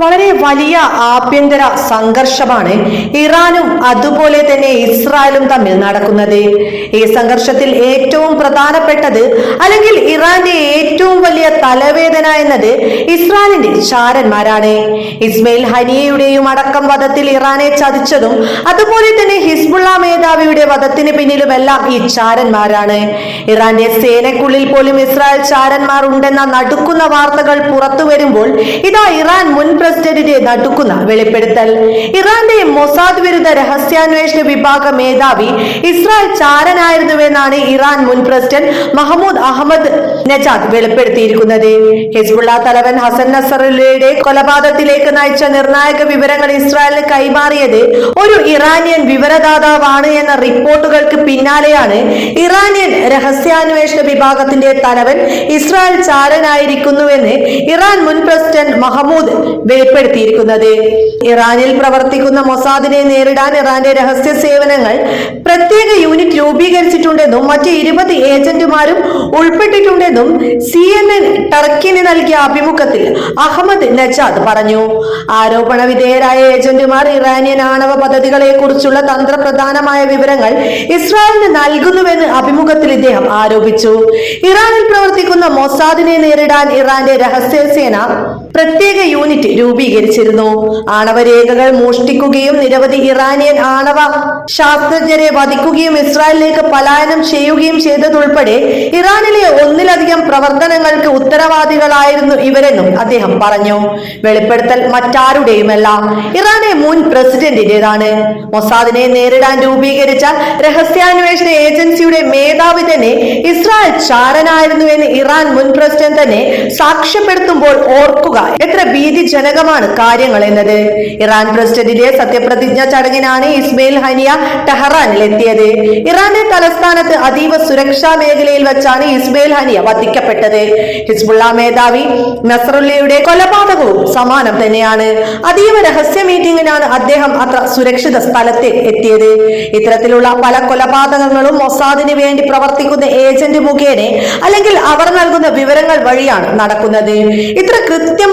വളരെ വലിയ ആഭ്യന്തര സംഘർഷമാണ് ഇറാനും അതുപോലെ തന്നെ ഇസ്രായേലും തമ്മിൽ നടക്കുന്നത്. ഈ സംഘർഷത്തിൽ ഏറ്റവും പ്രധാനപ്പെട്ടത് അല്ലെങ്കിൽ ഇറാന്റെ ഏറ്റവും വലിയ തലവേദന എന്നത് ഇസ്രായേലിന്റെ ചാരന്മാരാണ്. ഇസ്മയിൽ ഹനിയയുടെയും അടക്കം വധത്തിൽ ഇറാനെ ചതിച്ചതും അതുപോലെ തന്നെ ഹിസ്ബുള്ള മേധാവിയുടെ വധത്തിന് പിന്നിലുമെല്ലാം ഈ ചാരന്മാരാണ്. ഇറാന്റെ സേനക്കുള്ളിൽ പോലും ഇസ്രായേൽ ചാരന്മാർ ഉണ്ടെന്ന നടുക്കുന്ന വാർത്തകൾ പുറത്തു വരുമ്പോൾ ഇതാ ഇറാൻ മുൻ പ്രസിഡന്റിനെ നടുക്കുന്ന വെളിപ്പെടുത്തൽ. ഇറാന്റെ മൊസാദ് വിരുദ്ധ രഹസ്യാന്വേഷണ വിഭാഗ മേധാവി ഇസ്രായേൽ ചാരനായിരുന്നുവെന്നാണ് ഇറാൻ മുൻ പ്രസിഡന്റ് മഹമ്മൂദ് അഹമ്മദ് നജാദ് വെളിപ്പെടുത്തിയിരിക്കുന്നത്. ഹിസ്ബുള്ള തലവൻ ഹസൻ നസറുല്ലയുടെ കൊലപാതകത്തിലേക്ക് നയിച്ച നിർണായക വിവരങ്ങൾ ഇസ്രായേലിന് കൈമാറിയത് ഒരു ഇറാനിയൻ വിവരദാതാവാണ് എന്ന റിപ്പോർട്ടുകൾക്ക് പിന്നാലെയാണ് ഇറാനിയൻ രഹസ്യാന്വേഷണ വിഭാഗത്തിന്റെ തലവൻ ഇസ്രായേൽ ചാരനായിരിക്കുന്നുവെന്ന് ഇറാൻ മുൻ പ്രസിഡന്റ് മഹമ്മൂദ് വെളിപ്പെടുത്തിയിരിക്കുന്നത്. ഇറാനിൽ പ്രവർത്തിക്കുന്ന മൊസാദിനെ നേരിടാൻ ഇറാന്റെ രഹസ്യ സേവനങ്ങൾ പ്രത്യേക യൂണിറ്റ് രൂപീകരിച്ചിട്ടുണ്ടെന്നും മറ്റ് ഇരുപത് ഏജന്റുമാരും ഉൾപ്പെട്ടിട്ടുണ്ടെന്നും സി എൻ എൻ ടർക്കിന് നൽകിയ അഭിമുഖത്തിൽ അഹമ്മദ് നജാദ് പറഞ്ഞു. ആരോപണ വിധേയരായ ഏജന്റുമാർ ഇറാനിയൻ ആണവ പദ്ധതികളെ കുറിച്ചുള്ള തന്ത്രപ്രധാനമായ വിവരങ്ങൾ ഇസ്രായേലിന് നൽകുന്നുവെന്ന് അഭിമുഖത്തിൽ ഇദ്ദേഹം ആരോപിച്ചു. ഇറാനിൽ പ്രവർത്തിക്കുന്ന മൊസാദിനെ നേരിടാൻ ഇറാന്റെ രഹസ്യസേന പ്രത്യേക യൂണിറ്റ് രൂപീകരിച്ചിരുന്നു. ആണവ രേഖകൾ മോഷ്ടിക്കുകയും നിരവധി ഇറാനിയൻ ആണവ ശാസ്ത്രജ്ഞരെ വധിക്കുകയും ഇസ്രായേലിലേക്ക് പലായനം ചെയ്യുകയും ചെയ്തതുൾപ്പെടെ ഇറാനിലെ ഒന്നിലധികം പ്രവർത്തനങ്ങൾക്ക് ഉത്തരവാദികളായിരുന്നു ഇവരെന്നും അദ്ദേഹം പറഞ്ഞു. വെളിപ്പെടുത്തൽ മറ്റാരുടെയുമല്ല. ഇറാനെ മുൻ പ്രസിഡന്റിന്റേതാണ്. മൊസാദിനെ നേരിടാൻ രൂപീകരിച്ച രഹസ്യാന്വേഷണ ഏജൻസിയുടെ മേധാവി തന്നെ ഇസ്രായേൽ ചാരനായിരുന്നു എന്ന് ഇറാൻ മുൻ പ്രസിഡന്റ് തന്നെ സാക്ഷ്യപ്പെടുത്തുമ്പോൾ ഓർക്കുക എത്ര ഭീതിജനകമാണ് കാര്യങ്ങൾ എന്നത്. ഇറാൻ പ്രസിഡന്റിന്റെ സത്യപ്രതിജ്ഞ ചടങ്ങിനാണ് ഇസ്മയിൽ ഹനിയ ടെഹ്റാനിൽ എത്തിയത്. ഇറാന്റെ തലസ്ഥാനത്ത് അതീവ സുരക്ഷാ മേഖലയിൽ വെച്ചാണ് ഇസ്മയിൽ ഹനിയ വധിക്കപ്പെട്ടത്. ഹിസ്ബുള്ള മേധാവി നസറുല്ലയുടെ കൊലപാതകവും സമാനം തന്നെയാണ്. അതീവ രഹസ്യ മീറ്റിംഗിനാണ് അദ്ദേഹം അത്ര സുരക്ഷിത സ്ഥലത്ത് എത്തിയത്. ഇത്തരത്തിലുള്ള പല കൊലപാതകങ്ങളും മൊസാദിന് വേണ്ടി പ്രവർത്തിക്കുന്ന ഏജന്റ് മുഖേന അല്ലെങ്കിൽ അവർ നൽകുന്ന വിവരങ്ങൾ വഴിയാണ് നടക്കുന്നത്. ഇത്ര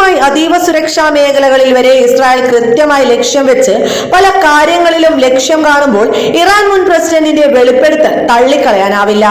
കൃത്യമായി അതീവ സുരക്ഷാ മേഖലകളിൽ വരെ ഇസ്രായേൽ കൃത്യമായി ലക്ഷ്യം വെച്ച് പല കാര്യങ്ങളിലും ലക്ഷ്യം കാണുമ്പോൾ ഇറാൻ മുൻ പ്രസിഡന്റിന്റെ വെളിപ്പെടുത്തൽ തള്ളിക്കളയാനാവില്ല.